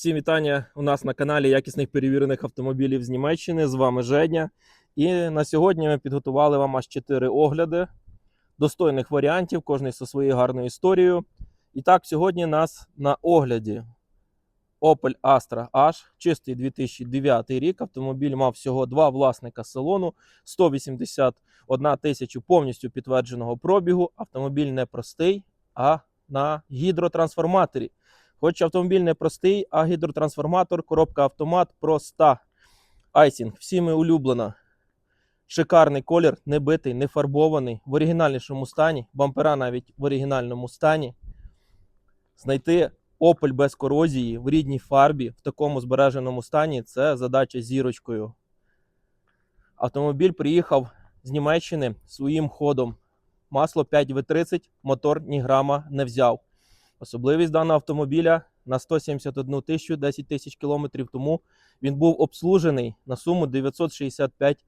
Всім вітання у нас на каналі якісних перевірених автомобілів з Німеччини. З вами Жедня. І на сьогодні ми підготували вам аж 4 огляди достойних варіантів, кожний зі своєю гарною історією. І так, сьогодні нас на огляді Opel Astra H, чистий 2009 рік. Автомобіль мав всього два власника салону, 181 тисячу повністю підтвердженого пробігу. Автомобіль не простий, а на гідротрансформаторі. Хоч автомобіль не простий, а гідротрансформатор, коробка автомат проста. Айсінг, всіми улюблена. Шикарний колір, не битий, не фарбований, в оригінальнішому стані, бампера навіть в оригінальному стані. Знайти Opel без корозії в рідній фарбі в такому збереженому стані це задача зірочкою. Автомобіль приїхав з Німеччини своїм ходом. Масло 5В30, мотор ні грама не взяв. Особливість даного автомобіля на 171 тисячу 10 тисяч кілометрів тому він був обслужений на суму 965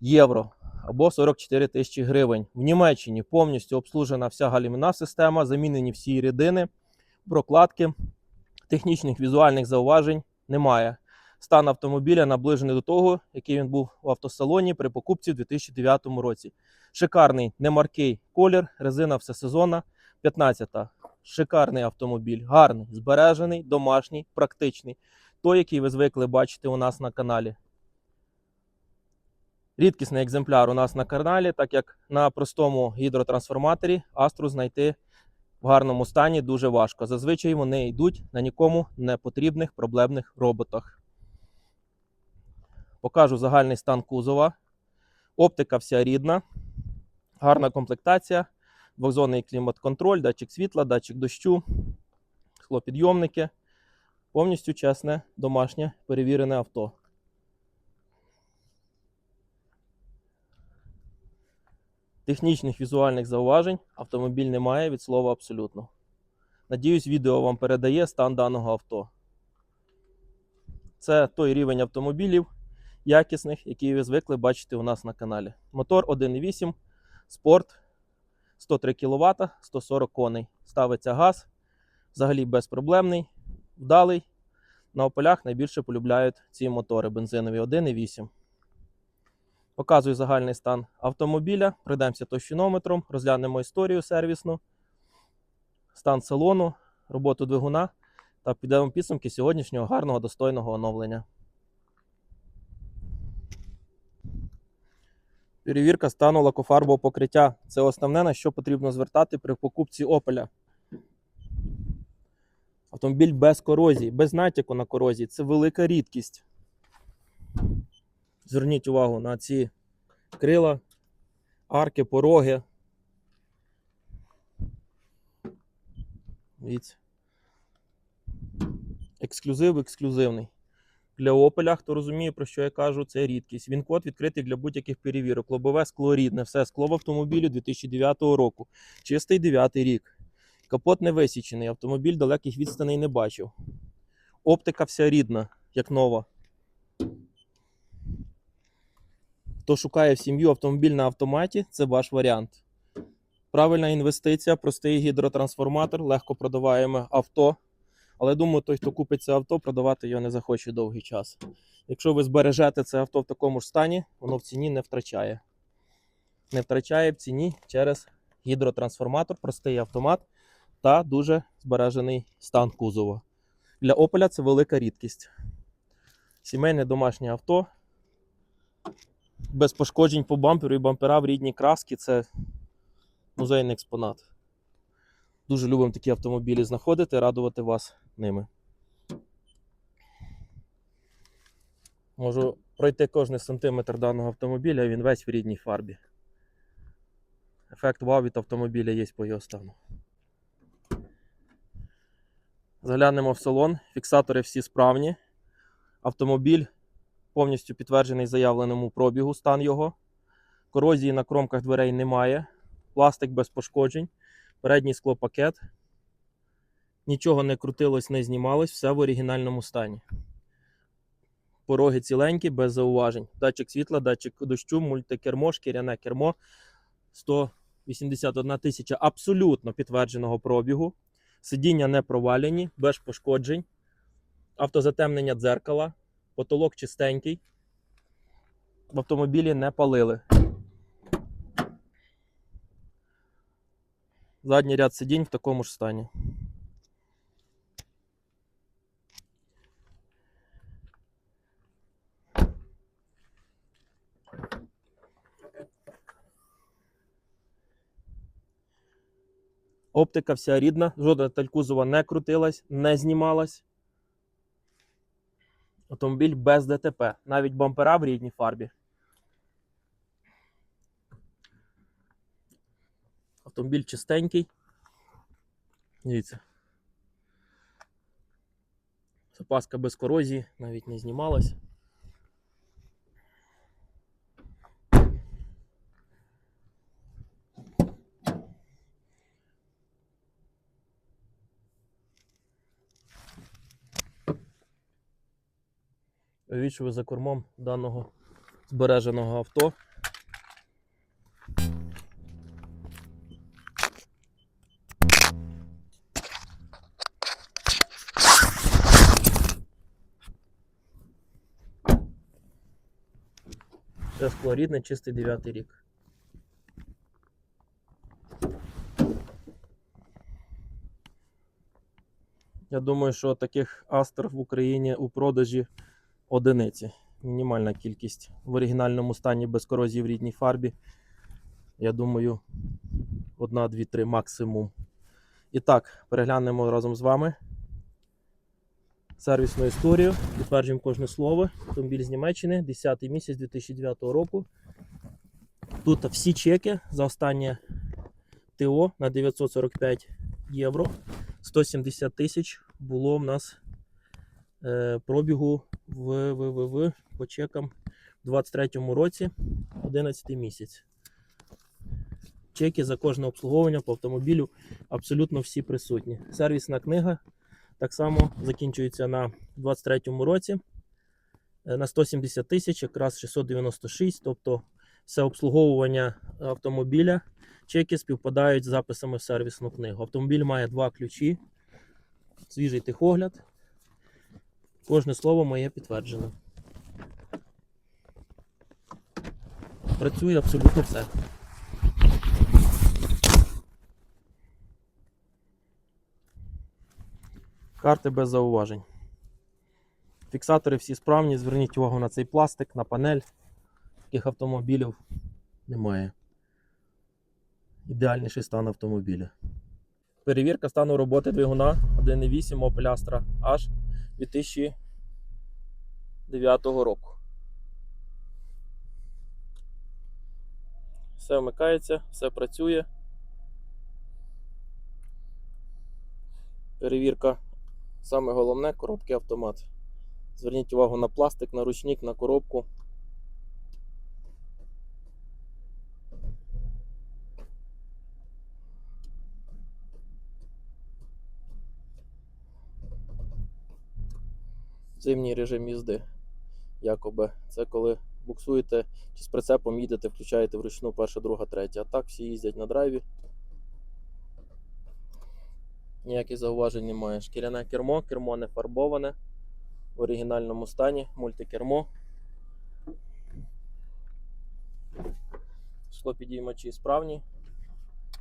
євро або 44 тисячі гривень. В Німеччині повністю обслужена вся галімна система, замінені всі рідини, прокладки, технічних візуальних зауважень немає. Стан автомобіля наближений до того, який він був в автосалоні при покупці в 2009 році. Шикарний немаркий колір, резина всесезонна, 15-та. Шикарний автомобіль, гарний, збережений, домашній, практичний. Той, який ви звикли бачити у нас на каналі. Рідкісний екземпляр у нас на каналі, так як на простому гідротрансформаторі Астру знайти в гарному стані дуже важко. Зазвичай вони йдуть на нікому не потрібних проблемних роботах. Покажу загальний стан кузова. Оптика вся рідна, гарна комплектація двохзонний клімат-контроль, датчик світла, датчик дощу, склопідйомники. Повністю чесне, домашнє перевірене авто. Технічних візуальних зауважень автомобіль не має від слова абсолютно. Надіюсь, відео вам передає стан даного авто. Це той рівень автомобілів якісних, які ви звикли бачити у нас на каналі. Мотор 1.8, спорт 103 кВт, 140 коней. Ставиться газ, взагалі безпроблемний, вдалий. На ополях найбільше полюбляють ці мотори бензинові 1,8. Показую загальний стан автомобіля. Пройдемося товщинометром, розглянемо історію сервісну, стан салону, роботу двигуна та підемо підсумки сьогоднішнього гарного достойного оновлення. Перевірка стану лакофарбового покриття. Це основне, на що потрібно звертати при покупці Opel. Автомобіль без корозії, без натяку на корозії. Це велика рідкість. Зверніть увагу на ці крила, арки, пороги. Дивіться. Ексклюзив ексклюзивний. Для Opel, хто розуміє, про що я кажу, це рідкість. Він код відкритий для будь-яких перевірок. Лобове скло рідне, все скло в автомобілі 2009 року. Чистий 9 рік. Капот не висічений, автомобіль далеких відстаней не бачив. Оптика вся рідна, як нова. Хто шукає в сім'ю автомобіль на автоматі, це ваш варіант. Правильна інвестиція, простий гідротрансформатор, легко продаваємо авто. Але думаю, той, хто купить це авто, продавати його не захоче довгий час. Якщо ви збережете це авто в такому ж стані, воно в ціні не втрачає. Не втрачає в ціні через гідротрансформатор, простий автомат та дуже збережений стан кузова. Для Opel це велика рідкість. Сімейне домашнє авто. Без пошкоджень по бамперу і бампера в рідній краски це музейний експонат. Дуже любимо такі автомобілі знаходити, радувати вас ними. Можу пройти кожний сантиметр даного автомобіля, він весь в рідній фарбі. Ефект вау від автомобіля є по його стану. Заглянемо в салон. Фіксатори всі справні. Автомобіль повністю підтверджений заявленому пробігу стан його. Корозії на кромках дверей немає. Пластик без пошкоджень. Передній склопакет. Нічого не крутилось, не знімалось, все в оригінальному стані. Пороги ціленькі, без зауважень. Датчик світла, датчик дощу, мультикермо, шкіряне кермо. 181 тисяча абсолютно підтвердженого пробігу. Сидіння не провалені, без пошкоджень. автозатемнення дзеркала, потолок чистенький. В автомобілі не палили. Задній ряд сидінь в такому ж стані. Оптика вся рідна, жодна деталь кузова не крутилась, не знімалась. Автомобіль без ДТП, навіть бампера в рідній фарбі. Автомобіль чистенький. Дивіться. Запаска без корозії, навіть не знімалась. Уявіть, ви за кормом даного збереженого авто. Це скло рідне, чистий 9 рік. Я думаю, що таких астр в Україні у продажі одиниці. Мінімальна кількість в оригінальному стані без корозії в рідній фарбі. Я думаю, одна, дві, три максимум. І так, переглянемо разом з вами сервісну історію. Підтверджуємо кожне слово. Автомобіль з Німеччини, 10 місяць 2009 року. Тут всі чеки за останнє ТО на 945 євро. 170 тисяч було в нас е, пробігу в, в, в, в по чекам у 23-му році, 11 місяць. Чеки за кожне обслуговування по автомобілю абсолютно всі присутні. Сервісна книга так само закінчується на 23-му році е, на 170 тисяч, якраз 696, тобто все обслуговування автомобіля. Чеки співпадають з записами в сервісну книгу. Автомобіль має два ключі, свіжий тихогляд. Кожне слово моє підтверджене. Працює абсолютно все. Карти без зауважень. Фіксатори всі справні. Зверніть увагу на цей пластик, на панель. Таких автомобілів немає. Ідеальніший стан автомобіля. Перевірка стану роботи двигуна 1.8 Opel Astra H 2009 року. Все вмикається, все працює. Перевірка саме головне коробки автомат. Зверніть увагу на пластик, на ручник, на коробку. Зимній режим їзди. Якоби. Це коли буксуєте чи з прицепом їдете, включаєте вручну перша, друга, третя. А так всі їздять на драйві. Ніяких зауважень немає. Шкіряне кермо, кермо не фарбоване. В оригінальному стані, мультикермо. Склопідіймачі справні.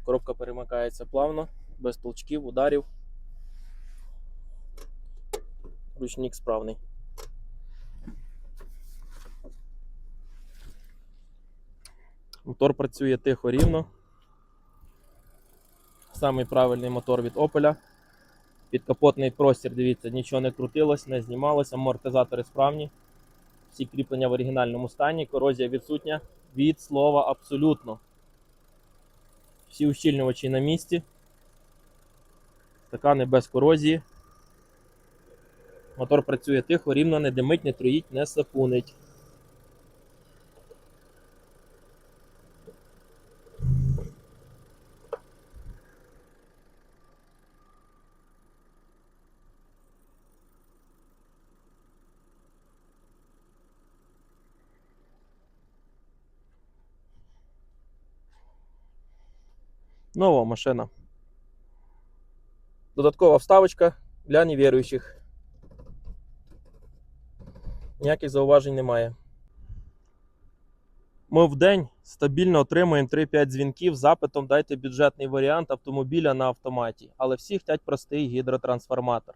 Коробка перемикається плавно, без толчків, ударів. Ручник справний. Мотор працює тихо рівно. Самий правильний мотор від Opel. Підкапотний простір, дивіться, нічого не крутилось, не знімалось, амортизатори справні. Всі кріплення в оригінальному стані, корозія відсутня від слова абсолютно. Всі ущільнювачі на місці. Стакани без корозії. Мотор працює тихо, рівно, не димить, не троїть, не сапунить. Нова машина. Додаткова вставочка для невіруючих. Ніяких зауважень немає. Ми в день стабільно отримуємо 3-5 дзвінків з запитом дайте бюджетний варіант автомобіля на автоматі. Але всі хочуть простий гідротрансформатор.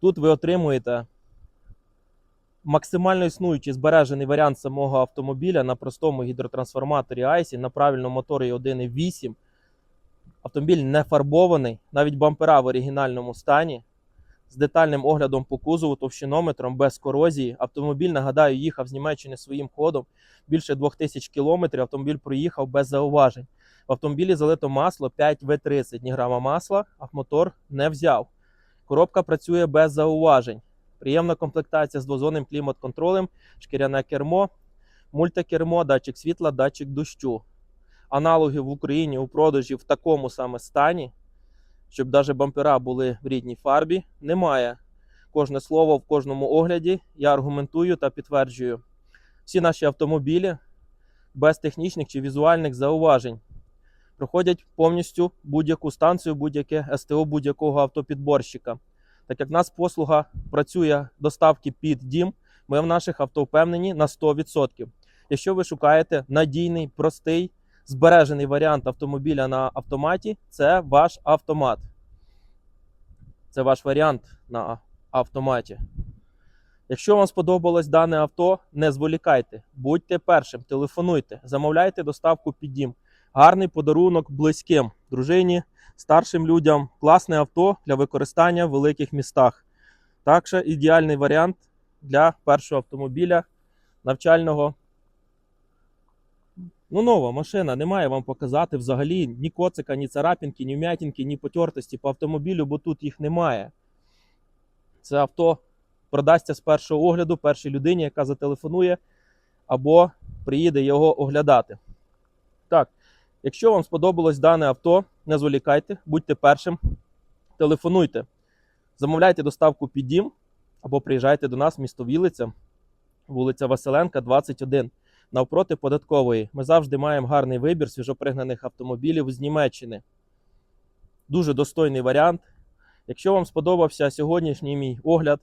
Тут ви отримуєте максимально існуючий збережений варіант самого автомобіля на простому гідротрансформаторі ICE на правильному моторі 1.8. Автомобіль не фарбований, навіть бампера в оригінальному стані. З детальним оглядом по кузову, товщинометром, без корозії. Автомобіль, нагадаю, їхав з Німеччини своїм ходом більше 2000 км. Автомобіль проїхав без зауважень. В автомобілі залито масло 5В30, ні грама масла, а мотор не взяв. Коробка працює без зауважень. Приємна комплектація з двозонним клімат-контролем, шкіряне кермо, мультикермо, датчик світла, датчик дощу. Аналоги в Україні у продажі в такому саме стані, щоб навіть бампера були в рідній фарбі, немає. Кожне слово в кожному огляді я аргументую та підтверджую. Всі наші автомобілі без технічних чи візуальних зауважень проходять повністю будь-яку станцію, будь-яке СТО будь-якого автопідборщика. Так як нас послуга працює доставки під дім, ми в наших авто впевнені на 100%. Якщо ви шукаєте надійний, простий, збережений варіант автомобіля на автоматі, це ваш автомат. Це ваш варіант на автоматі. Якщо вам сподобалось дане авто, не зволікайте, будьте першим, телефонуйте, замовляйте доставку під дім. Гарний подарунок близьким, дружині, старшим людям, класне авто для використання в великих містах. Також ідеальний варіант для першого автомобіля навчального. Ну, нова машина, немає вам показати взагалі ні коцика, ні царапінки, ні вмятінки, ні потертості по автомобілю, бо тут їх немає. Це авто продасться з першого огляду першій людині, яка зателефонує або приїде його оглядати. Так, якщо вам сподобалось дане авто, не зволікайте, будьте першим, телефонуйте, замовляйте доставку під дім або приїжджайте до нас місто Вілиця, вулиця Василенка, 21. Навпроти податкової. Ми завжди маємо гарний вибір свіжопригнаних автомобілів з Німеччини. Дуже достойний варіант. Якщо вам сподобався сьогоднішній мій огляд,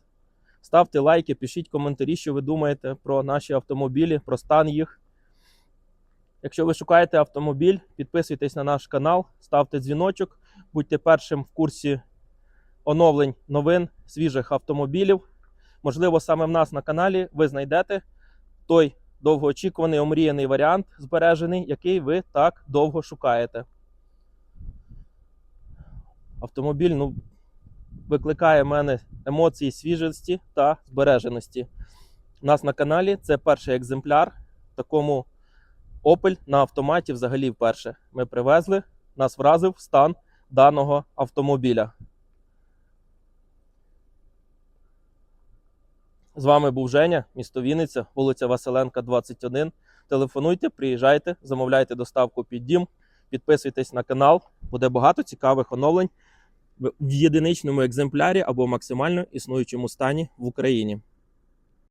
ставте лайки, пишіть коментарі, що ви думаєте про наші автомобілі, про стан їх. Якщо ви шукаєте автомобіль, підписуйтесь на наш канал, ставте дзвіночок, будьте першим в курсі оновлень новин свіжих автомобілів. Можливо, саме в нас на каналі ви знайдете той довгоочікуваний омріяний варіант збережений, який ви так довго шукаєте. Автомобіль ну, викликає в мене емоції свіжості та збереженості. У нас на каналі це перший екземпляр. Такому Opel на автоматі взагалі вперше. Ми привезли, нас вразив стан даного автомобіля. З вами був Женя, місто Вінниця, вулиця Василенка, 21. Телефонуйте, приїжджайте, замовляйте доставку під дім, підписуйтесь на канал. Буде багато цікавих оновлень в єдиничному екземплярі або максимально існуючому стані в Україні.